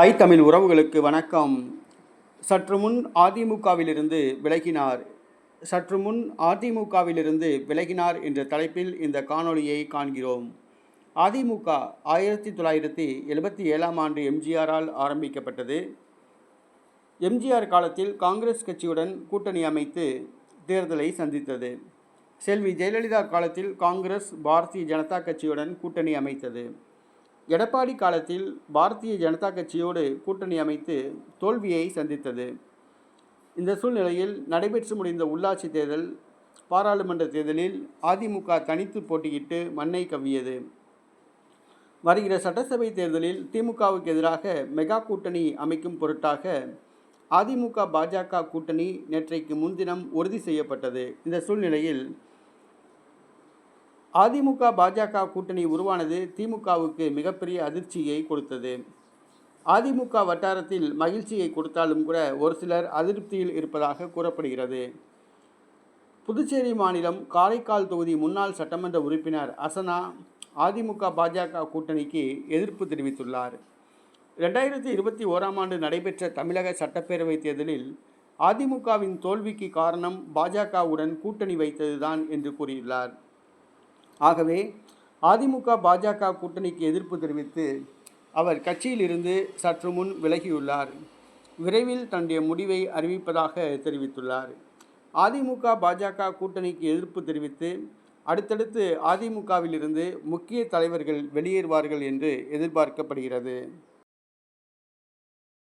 தாய் தமிழ் உறவுகளுக்கு வணக்கம். சற்று முன் அதிமுகவிலிருந்து விலகினார். சற்று முன் அதிமுகவிலிருந்து விலகினார் என்ற தலைப்பில் இந்த காணொளியை காண்கிறோம். அதிமுக ஆயிரத்தி தொள்ளாயிரத்தி எழுபத்தி ஏழாம் ஆண்டு எம்ஜிஆரால் ஆரம்பிக்கப்பட்டது. எம்ஜிஆர் காலத்தில் காங்கிரஸ் கட்சியுடன் கூட்டணி அமைத்து தேர்தலை சந்தித்தது. செல்வி ஜெயலலிதா காலத்தில் காங்கிரஸ் பாரதிய ஜனதா கட்சியுடன் கூட்டணி அமைத்தது. எடப்பாடி காலத்தில் பாரதிய ஜனதா கட்சியோடு கூட்டணி அமைத்து தோல்வியை சந்தித்தது. இந்த சூழ்நிலையில் நடைபெற்று முடிந்த உள்ளாட்சி தேர்தல் பாராளுமன்ற தேர்தலில் அதிமுக தனித்து போட்டியிட்டு மண்ணை கவ்வியது. வருகிற சட்டசபை தேர்தலில் திமுகவுக்கு எதிராக மெகா கூட்டணி அமைக்கும் பொருட்டாக அதிமுக பாஜக கூட்டணி நேற்றைக்கு முன்தினம் உறுதி செய்யப்பட்டது. இந்த சூழ்நிலையில் அதிமுக பாஜக கூட்டணி உருவானது திமுகவுக்கு மிகப்பெரிய அதிர்ச்சியை கொடுத்தது. அதிமுக வட்டாரத்தில் மகிழ்ச்சியை கொடுத்தாலும் கூட ஒரு சிலர் அதிருப்தியில் இருப்பதாக கூறப்படுகிறது. புதுச்சேரி மாநிலம் காரைக்கால் தொகுதி முன்னாள் சட்டமன்ற உறுப்பினர் அசனா அதிமுக பாஜக கூட்டணிக்கு எதிர்ப்பு தெரிவித்துள்ளார். ரெண்டாயிரத்தி இருபத்தி ஓராம் ஆண்டு நடைபெற்ற தமிழக சட்டப்பேரவைத் தேர்தலில் அதிமுகவின் தோல்விக்கு காரணம் பாஜகவுடன் கூட்டணி வைத்ததுதான் என்று கூறியுள்ளார். ஆகவே அதிமுக பாஜக கூட்டணிக்கு எதிர்ப்பு தெரிவித்து அவர் கட்சியிலிருந்து சற்று முன் விலகியுள்ளார். விரைவில் தன்னுடைய முடிவை அறிவிப்பதாக தெரிவித்துள்ளார். அதிமுக பாஜக கூட்டணிக்கு எதிர்ப்பு தெரிவித்து அடுத்தடுத்து அதிமுகவிலிருந்து முக்கிய தலைவர்கள் வெளியேறுவார்கள் என்று எதிர்பார்க்கப்படுகிறது.